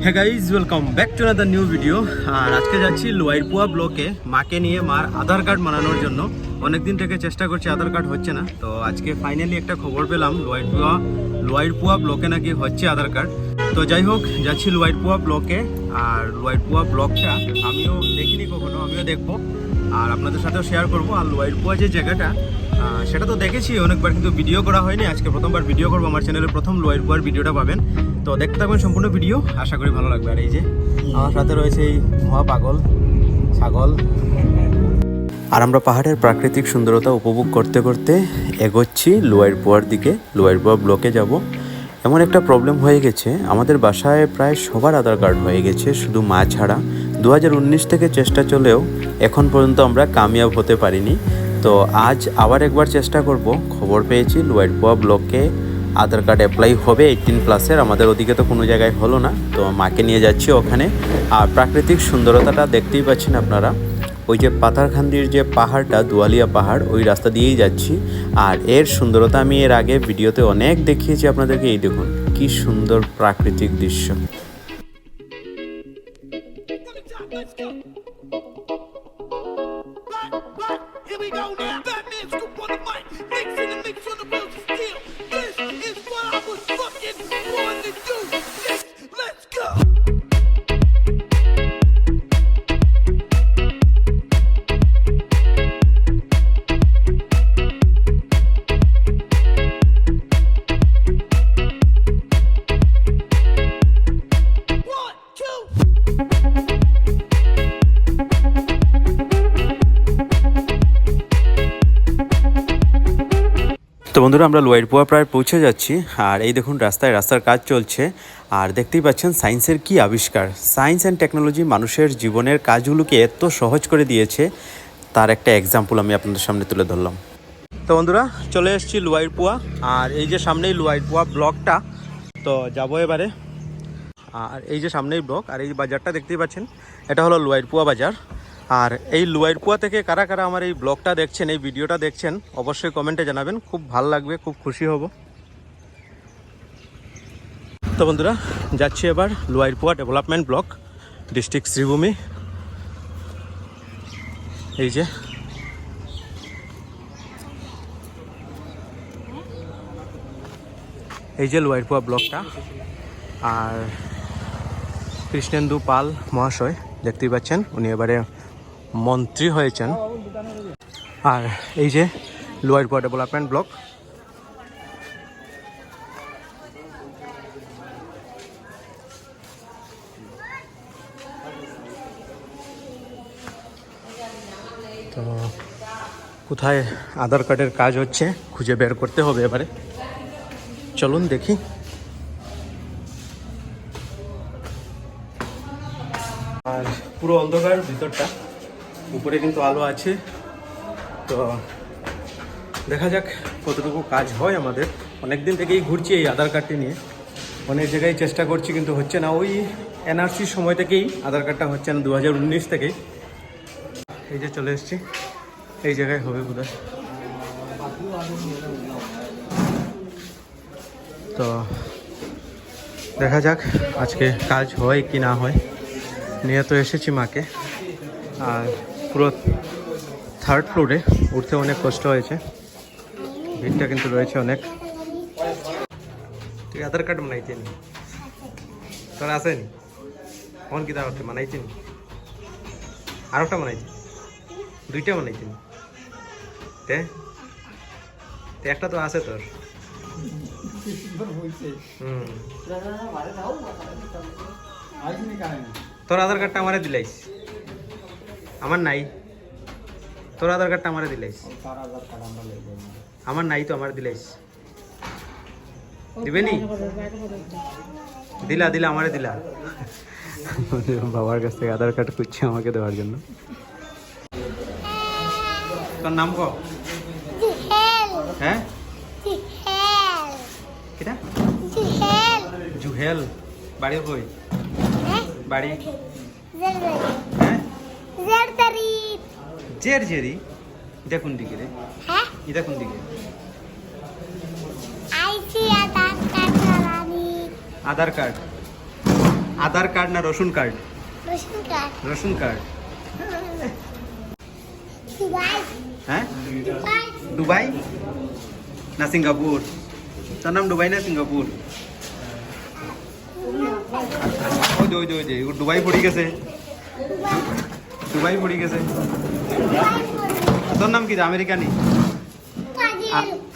হ্যাঁ guys welcome back to another new video আর আজকে যাচ্ছি লোয়াইরপুয়া ব্লকে মাকে নিয়ে মার আধার কার্ড বানানোর জন্য। অনেকদিন থেকে চেষ্টা করছি আধার কার্ড হচ্ছে না। তো আজকে ফাইনালি একটা খবর পেলাম, লোয়াইরপুয়া লোয়াইরপুয়া ব্লকে নাকি হচ্ছে আধার কার্ড তো যাই হোক, যাচ্ছি লোয়াইরপুয়া ব্লকে আর লোয়াইরপুয়া ব্লকটা আমিও দেখিনি কখনো, আমিও দেখব। আর আপনাদের সাথেও শেয়ার করব আর লোয়াইরপুয়া যে জায়গাটা সেটা তো দেখেছি, অনেকবার কিন্তু ভিডিও করা হয়নি। আজকে প্রথমবার ভিডিও করব, আমার চ্যানেলে প্রথম লোয়ার পুয়ার ভিডিওটা পাবেন। তো দেখতে থাকবেন সম্পূর্ণ ভিডিও আশা করি ভালো লাগবে। আর এই যে, আমার সাথে রয়েছে এই মহা পাগল, ছাগল। আর আমরা পাহাড়ের প্রাকৃতিক সুন্দরতা উপভোগ করতে করতে এগোচ্ছি লোয়ার পোয়ার দিকে। লোয়ার পোয়া ব্লকে যাব। এমন একটা প্রবলেম হয়ে গেছে, আমাদের বাসায় প্রায় সবার আধার কার্ড হয়ে গেছে, শুধু মা ছাড়া। দু হাজার উনিশ থেকে চেষ্টা চলেও এখন পর্যন্ত আমরা কামিয়াব হতে পারিনি। তো আজ আবার একবার চেষ্টা করব। খবর পেয়েছি লোয়ারপোয়া ব্লকে আধার কার্ড অ্যাপ্লাই হবে এইটিন প্লাসের আমাদের ওদিকে তো কোনো জায়গায় হলো না। তো মাকে নিয়ে যাচ্ছি ওখানে। আর প্রাকৃতিক সুন্দরতাটা দেখতেই পাচ্ছেন আপনারা। ওই যে পাথারখান্দির যে পাহাড়টা, দুয়ালিয়া পাহাড়, ওই রাস্তা দিয়েই যাচ্ছি। আর এর সুন্দরতা আমি এর আগে ভিডিওতে অনেক দেখিয়েছি আপনাদেরকে। এই দেখুন, কি সুন্দর প্রাকৃতিক দৃশ্য। This is what I was fucking born to do. বন্ধুরা, আমরা লোয়ারপুয়া প্রায় পৌঁছে যাচ্ছি। আর এই দেখুন, রাস্তায় রাস্তার কাজ চলছে। আর দেখতেই পাচ্ছেন, সায়েন্সের কি আবিষ্কার। সায়েন্স অ্যান্ড টেকনোলজি মানুষের জীবনের কাজগুলোকে এত সহজ করে দিয়েছে। তার একটা এক্সাম্পল আমি আপনাদের সামনে তুলে ধরলাম। তো বন্ধুরা, চলে এসেছি লোয়ারপুয়া আর এই যে সামনেই লোয়ারপুয়া ব্লকটা, তো যাব এবারে। আর এই যে সামনেই ব্লক, আর এই বাজারটা দেখতেই পাচ্ছেন, এটা হলো লোয়ারপুয়া বাজার। আর এই লুয়াইরপুয়া থেকে কারা কারা আমার এই ব্লগটা দেখছেন, এই ভিডিওটা দেখছেন, অবশ্যই কমেন্টে জানাবেন। খুব ভালো লাগবে, খুব খুশি হব। তো বন্ধুরা, যাচ্ছি এবার Lowairpoa development block district Sribhumi. এই যে। এই যে লুয়াইরপুয়া ব্লকটা আর কৃষ্ণেন্দু পাল মহাশয়, দেখতেই পাচ্ছেন, উনি এবারে মন্ত্রী হয়েছেন। আর এই যে লোয়ারপুয়া ডেভেলপমেন্ট ব্লক। তো কোথায় আধার কার্ডের কাজ হচ্ছে, খুঁজে বের করতে হবে এবারে। চলুন দেখি। আর পুরো অন্ধকার ভিতরটা। উপরে কিন্তু আলো আছে। তো দেখা যাক কতটুকু কাজ হয় আমাদের। অনেক দিন থেকেই ঘুরছি এই আধার কার্ডটি নিয়ে। অনেক জায়গায় চেষ্টা করছি, কিন্তু হচ্ছে না। ওই এনআরসির সময় থেকেই আধার কার্ডটা হচ্ছে না দু হাজার উনিশ থেকেই এই যে চলে এসেছি। এই জায়গায় হবে বোধহয়। তো দেখা যাক আজকে কাজ হয় কি না হয়। নিয়ে তো এসেছি মাকে। আর পুরো থার্ড ফ্লোরে উঠতে অনেক কষ্ট হয়েছে। ভিড়টা কিন্তু রয়েছে অনেক। তুই আধার কার্ড বানাইছেন তোর আসেন কোন কিতাব আছে বানাইছেন আর একটা বানাইছেন দুইটা বানাইছেন তে? তে একটা তো আছে তোর। তোর আধার কার্ডটা আমারে দিলাইস। আমার নাই। তোর আধার কার্ডটা আমারে দিলাইস। আমার নাই তো আমার দিলাইস। দিবেনি দিলা দিলা আমারে দিলা। বাবার কাছ থেকে আধার কার্ড খুঁজছে আমাকে দেওয়ার জন্য। তোর নাম ক? হ্যাঁ? কিটা? জুহেল। বাড়ি কই? বাড়ি। হ্যাঁ জের। জেরি কোন দিকে রে। এটা কোন দিকে। Aadhaar card Aadhaar card. না রসুন কার্ড? রসুন কার্ড। দুবাই। হ্যাঁ? দুবাই। না সিঙ্গাপুর। তার নাম দুবাই না সিঙ্গাপুর? ওই যে ওই যে ওই যে দুবাই পড়ি গেছে। দুবাই পড়ি গেছে। তোর নাম কি? আমেরিকা নি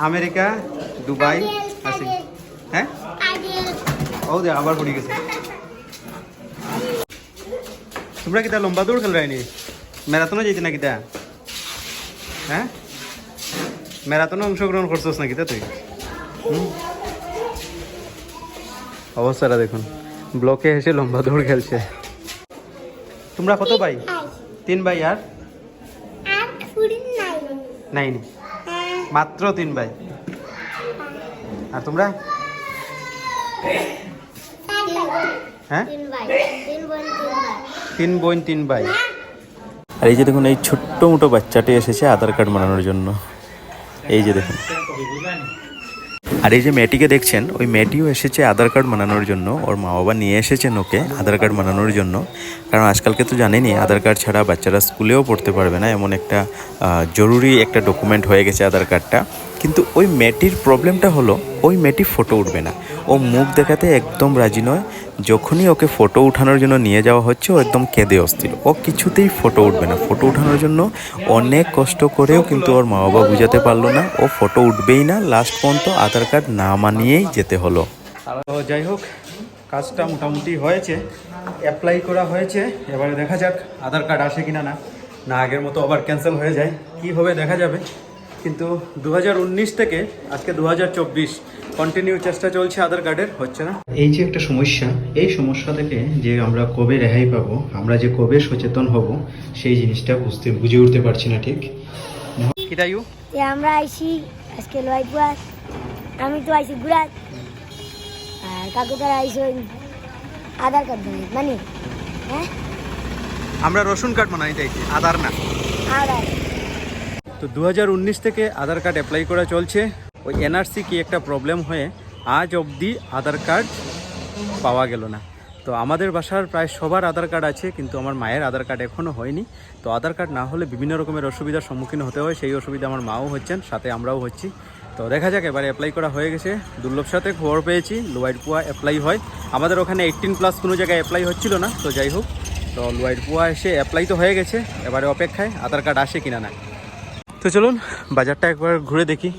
আমেরিকা দুবাই আছে। হ্যাঁ? ও দে আবার পড়ি গেছে। তোমরা কিতা লম্বা দৌড় খেল রাইনি ম্যারাথনও যেতে না কিতা হ্যাঁ? ম্যারাথনে অংশগ্রহণ করছোস না কিতা তুই? অবস্থাটা দেখুন। ব্লকে এসে লম্বা দৌড় খেলছে। তোমরা কত ভাই? তিন ভাই আর? নাই। নাই নি? হ্যাঁ। মাত্র তিন ভাই। আর তোমরা? হ্যাঁ? তিন বোন তিন ভাই। আর এই যে দেখুন এই ছোট্ট মোটো বাচ্চাটি এসেছে আধার কার্ড বানানোর জন্য। এই যে দেখুন। আর এই যে মেয়েটিকে দেখছেন, ওই মেয়েটিও এসেছে আধার কার্ড বানানোর জন্য। ওর মা বাবা নিয়ে এসেছেন ওকে আধার কার্ড বানানোর জন্য। কারণ আজকালকে তো জানেনি আধার কার্ড ছাড়া বাচ্চারা স্কুলেও পড়তে পারবে না। এমন একটা জরুরি একটা ডকুমেন্ট হয়ে গেছে আধার কার্ডটা। কিন্তু ওই মেয়েটির প্রবলেমটা হলো, ওই মেয়েটি ফটো উঠবে না। ও মুখ দেখাতে একদম রাজি নয়। যখনই ওকে ফটো উঠানোর জন্য নিয়ে যাওয়া হচ্ছে, ও একদম কেঁদে অস্থির। ও কিছুতেই ফটো উঠবে না। ফটো উঠানোর জন্য অনেক কষ্ট করেও কিন্তু ওর মা বাবা বুঝাতে পারল না। ও ফটো উঠবেই না লাস্ট পর্যন্ত আধার কার্ড না মানিয়েই যেতে হলো। যাই হোক, কাজটা মোটামুটি হয়েছে। অ্যাপ্লাই করা হয়েছে। এবারে দেখা যাক আধার কার্ড আসে কিনা না। না আগের মতো আবার ক্যান্সেল হয়ে যায়। কি হবে দেখা যাবে। কিন্তু দু হাজার উনিশ থেকে আজকে দু হাজার চব্বিশ। কন্টিনিউ চেষ্টা চলছে আধার কার্ডের হচ্ছে না? এই যে একটা সমস্যা এই সমস্যা থেকে যে আমরা কবে রেহাই পাবো আমরা যে কবে সচেতন হব সেই জিনিসটা বুঝতে বুঝে উঠতে পারছি না ঠিক। কিটাইউ যে আমরা আইসি আজকে লয়পুর আমি তো আইসি গুড়াত আর কাকু তারা আইসি আধার কার্ড ধরে মানে? হ্যাঁ? আমরা রসুন কার্ড বানাই চাইছি আধার না। আধার তো দু হাজার উনিশ থেকে আধার কার্ড অ্যাপ্লাই করা চলছে। ওই এনআরসি কি একটা প্রবলেম হয়ে আজ অবধি আধার কার্ড পাওয়া গেল না। তো আমাদের বাসার প্রায় সবার আধার কার্ড আছে, কিন্তু আমার মায়ের আধার কার্ড এখনও হয়নি। তো আধার কার্ড না হলে বিভিন্ন রকমের অসুবিধার সম্মুখীন হতে হয়, সেই অসুবিধা আমার মাও হচ্ছেন, সাথে আমরাও হচ্ছি। তো দেখা যাক, এবারে অ্যাপ্লাই করা হয়ে গেছে। দুর্লভ সাথে খবর পেয়েছি লোয়াইট পুয়া অ্যাপ্লাই হয়। আমাদের ওখানে এইটিন প্লাস কোনো জায়গায় অ্যাপ্লাই হচ্ছিল না, তো যাই হোক। তো লোয়াইট পুয়া এসে অ্যাপ্লাই তো হয়ে গেছে, এবারে অপেক্ষায় আধার কার্ড আসে কিনা না। তো চলুন, বাজারটা একবার ঘুরে দেখি।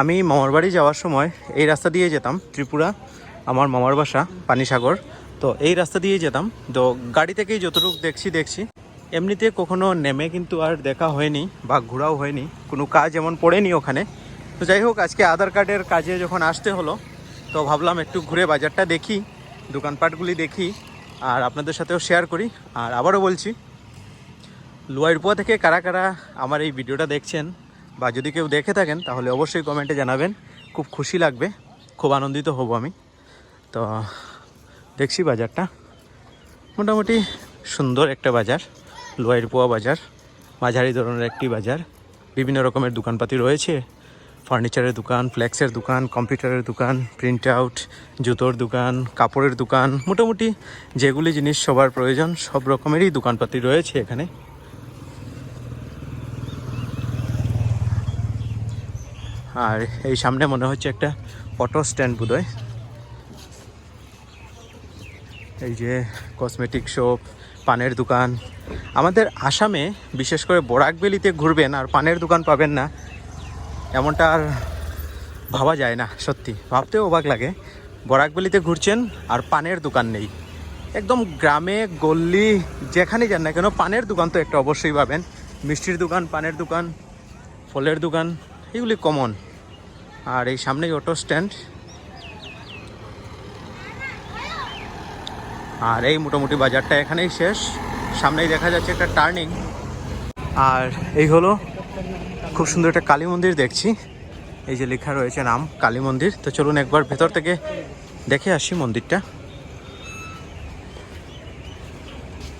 আমি মামার বাড়ি যাওয়ার সময় এই রাস্তা দিয়ে যেতাম, ত্রিপুরা, আমার মামার বাসা, পানিসাগর। তো এই রাস্তা দিয়ে যেতাম। তো গাড়ি থেকেই যতটুকু দেখছি দেখছি। এমনিতে কখনো নেমে কিন্তু আর দেখা হয়নি বা ঘোরাও হয়নি। কোনো কাজ এমন পড়েনি ওখানে। তো যাই হোক, আজকে আধার কার্ডের কাজে যখন আসতে হলো, তো ভাবলাম একটু ঘুরে বাজারটা দেখি, দোকানপাটগুলি দেখি, আর আপনাদের সাথেও শেয়ার করি। আর আবারও বলছি লুয়াইরপুয়া থেকে কারা কারা আমার এই ভিডিওটা দেখছেন বা যদি কেউ দেখে থাকেন, তাহলে অবশ্যই কমেন্টে জানাবেন। খুব খুশি লাগবে, খুব আনন্দিত হব আমি। তো দেখছি বাজারটা। মোটামুটি সুন্দর একটা বাজার, লোয়াইরপুয়া বাজার, মাঝারি ধরনের একটি বাজার। বিভিন্ন রকমের দোকানপাতি রয়েছে। ফার্নিচারের দোকান, ফ্লেক্সের দোকান, কম্পিউটারের দোকান, প্রিন্ট আউট, জুতোর দোকান, কাপড়ের দোকান। মোটামুটি যেগুলি জিনিস সবার প্রয়োজন, সব রকমেরই দোকানপাতি রয়েছে এখানে। আর এই সামনে মনে হচ্ছে একটা অটো স্ট্যান্ড বোধহয়। এই যে কসমেটিক শপ, পানের দোকান। আমাদের আসামে বিশেষ করে বরাকবেলিতে ঘুরবেন আর পানের দোকান পাবেন না, এমনটা আর ভাবা যায় না, সত্যি। ভাবতেও অবাক লাগে। বরাকবেলিতে ঘুরছেন আর পানের দোকান নেই। একদম গ্রামে গল্লি যেখানেই যান না কেন, পানের দোকান তো একটা অবশ্যই পাবেন। মিষ্টির দোকান, পানের দোকান, ফলের দোকান। এগুলি কমন আর এই সামনেই অটো স্ট্যান্ড আর এই মোটামুটি বাজারটা এখানেই শেষ সামনেই দেখা যাচ্ছে একটা টার্নিং আর এই হলো খুব সুন্দর একটা কালী মন্দির দেখছি এই যে লেখা রয়েছে নাম কালী মন্দির তো চলুন একবার ভেতর থেকে দেখে আসি মন্দিরটা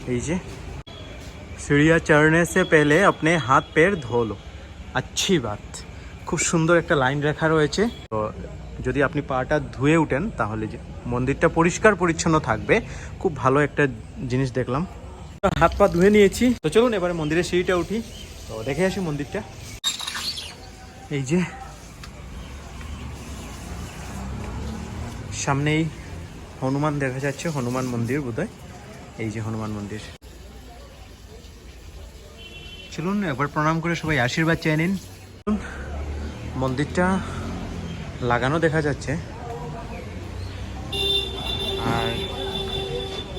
এই যে सीढ़ियाँ चढ़ने से पहले अपने हाथ पैर धो लो अच्छी बात খুব সুন্দর একটা লাইন লেখা রয়েছে। তো যদি আপনি পাটা ধুয়ে উঠেন, তাহলে মন্দিরটা পরিষ্কার পরিচ্ছন্ন থাকবে। খুব ভালো একটা জিনিস দেখলাম। হাত পা ধুয়ে নিয়েছি। তো চলুন এবারে মন্দিরের সিঁড়িটা উঠি। তো দেখে আসি মন্দিরটা। এই যে সামনেই হনুমান দেখা যাচ্ছে, হনুমান মন্দির বোধহয়। এই যে হনুমান মন্দির। চলুন একবার প্রণাম করে সবাই আশীর্বাদ চেয়ে নিন। মন্দিরটা লাগানো দেখা যাচ্ছে। আর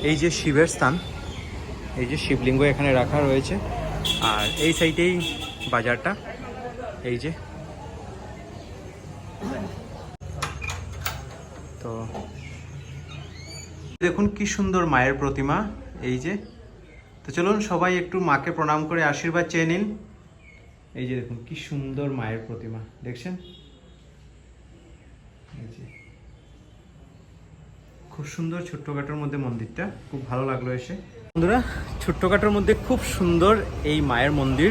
এই যে শিবের স্থান, এই যে শিবলিঙ্গ এখানে রাখা রয়েছে। আর এই সাইডেই বাজারটা, এই যে। তো দেখুন কি সুন্দর মায়ের প্রতিমা, এই যে। তো চলুন সবাই একটু মাকে প্রণাম করে আশীর্বাদ চেয়ে নিন। এই যে দেখুন, কি সুন্দর মায়ের প্রতিমা, দেখছেন? খুব সুন্দর ছোট্টখাটোর মধ্যে মন্দিরটা, খুব ভালো লাগল এসে। বন্ধুরা ছোট্টখাটোর মধ্যে খুব সুন্দর এই মায়ের মন্দির,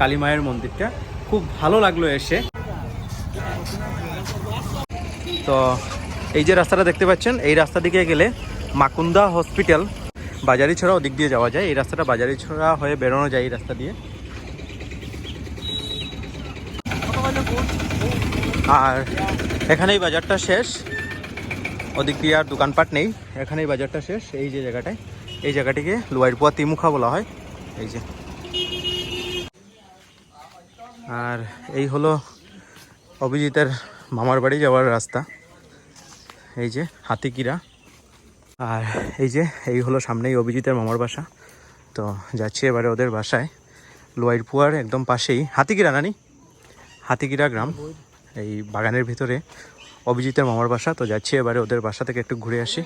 কালী মায়ের মন্দিরটা, খুব ভালো লাগল এসে। তো, এই যে রাস্তাটা দেখতে পাচ্ছেন, এই রাস্তা দিকে গেলে মাকুন্দা হসপিটাল বাজারি ছড়া ওদিক দিয়ে যাওয়া যায়। এই রাস্তাটা বাজারি ছড়া হয়ে বেরোনো যায় এই রাস্তা দিয়ে। আর এখানেই বাজারটা শেষ। ওদিক দিয়ে আর দোকানপাট নেই। এখানেই বাজারটা শেষ। এই যে জায়গাটায়, এই জায়গাটিকে লোয়ারপুয়া তিমুখা বলা হয়। এই যে। আর এই হলো অভিজিতের মামার বাড়ি যাওয়ার রাস্তা। এই যে হাতিকিরা আর এই যে, এই হলো সামনেই অভিজিতের মামার বাসা। তো যাচ্ছি এবারে ওদের বাসায়। লোয়ারপুয়ার একদম পাশেই। হাতিকিরা নানি হাতিকিরা গ্রাম এই বাগানের ভিতরে অভিজিতের মামার বাসা। তো যাচ্ছি এবারে ওদের বাসা থেকে একটু ঘুরে আসি।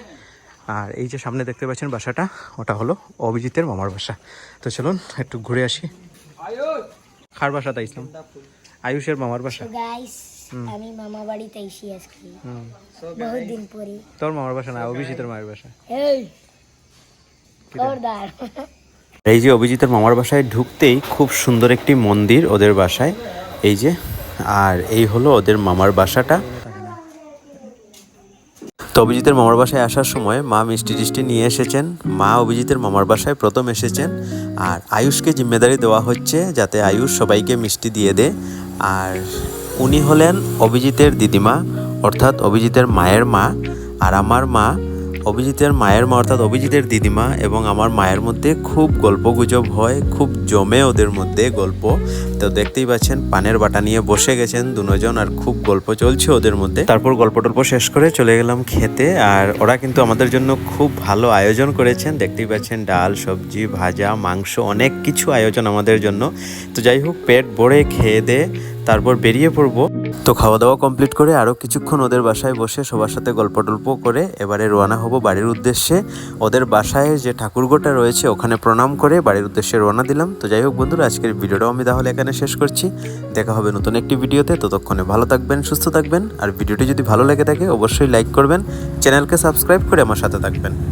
আর এই যে সামনে দেখতে পাচ্ছেন বাসাটা ওটা হলো অভিজিতের মামার বাসা। তো চলুন একটু ঘুরে আসি। কার বাসা তাইছিলাম আয়ুষের মামার বাসা। আমি মামা বাড়িতে এসি আজকে বহুত দিন পরে। তোর মামার বাসা না অভিজিতের মায়ের বাসা? এই এই যে অভিজিতের মামার বাসায় ঢুকতেই খুব সুন্দর একটি মন্দির ওদের বাসায়। এই যে, আর এই হলো ওদের মামার বাসাটা। তো অভিজিতের মামার বাসায় আসার সময় মা মিষ্টি টিষ্টি নিয়ে এসেছেন। মা অভিজিতের মামার বাসায় প্রথম এসেছেন। আর আয়ুষকে জিম্মেদারি দেওয়া হচ্ছে যাতে আয়ুষ সবাইকে মিষ্টি দিয়ে দেয় আর উনি হলেন অভিজিতের দিদিমা, অর্থাৎ অভিজিতের মায়ের মা। আর আমার মা অভিজিতের মায়ের মা অর্থাৎ অভিজিতের দিদিমা এবং আমার মায়ের মধ্যে খুব গল্প গুজব হয়, খুব জমে ওদের মধ্যে গল্প। তো দেখতেই পাচ্ছেন, পানের বাটা নিয়ে বসে গেছেন দুজন আর খুব গল্প চলছে ওদের মধ্যে। তারপর গল্প টল্প শেষ করে চলে গেলাম খেতে আর ওরা কিন্তু আমাদের জন্য খুব ভালো আয়োজন করেছেন। দেখতেই পাচ্ছেন, ডাল, সবজি, ভাজা, মাংস, অনেক কিছু আয়োজন আমাদের জন্য। তো যাই হোক, পেট ভরে খেয়ে দে তারপর বেরিয়ে পড়ব। তো খাওয়া দাওয়া কমপ্লিট করে আরও কিছুক্ষণ ওদের বাসায় বসে সবার সাথে গল্প টল্প করে এবারে রওনা হব বাড়ির উদ্দেশ্যে। ওদের বাসায় যে ঠাকুরগোটা রয়েছে ওখানে প্রণাম করে বাড়ির উদ্দেশ্যে রওনা দিলাম। তো যাই হোক বন্ধুরা, আজকের ভিডিওটাও আমি তাহলে এখানে শেষ করছি। দেখা হবে নতুন একটি ভিডিওতে। ততক্ষণে ভালো থাকবেন, সুস্থ থাকবেন। আর ভিডিওটি যদি ভালো লেগে থাকে, অবশ্যই লাইক করবেন। চ্যানেলকে সাবস্ক্রাইব করে আমার সাথে থাকবেন।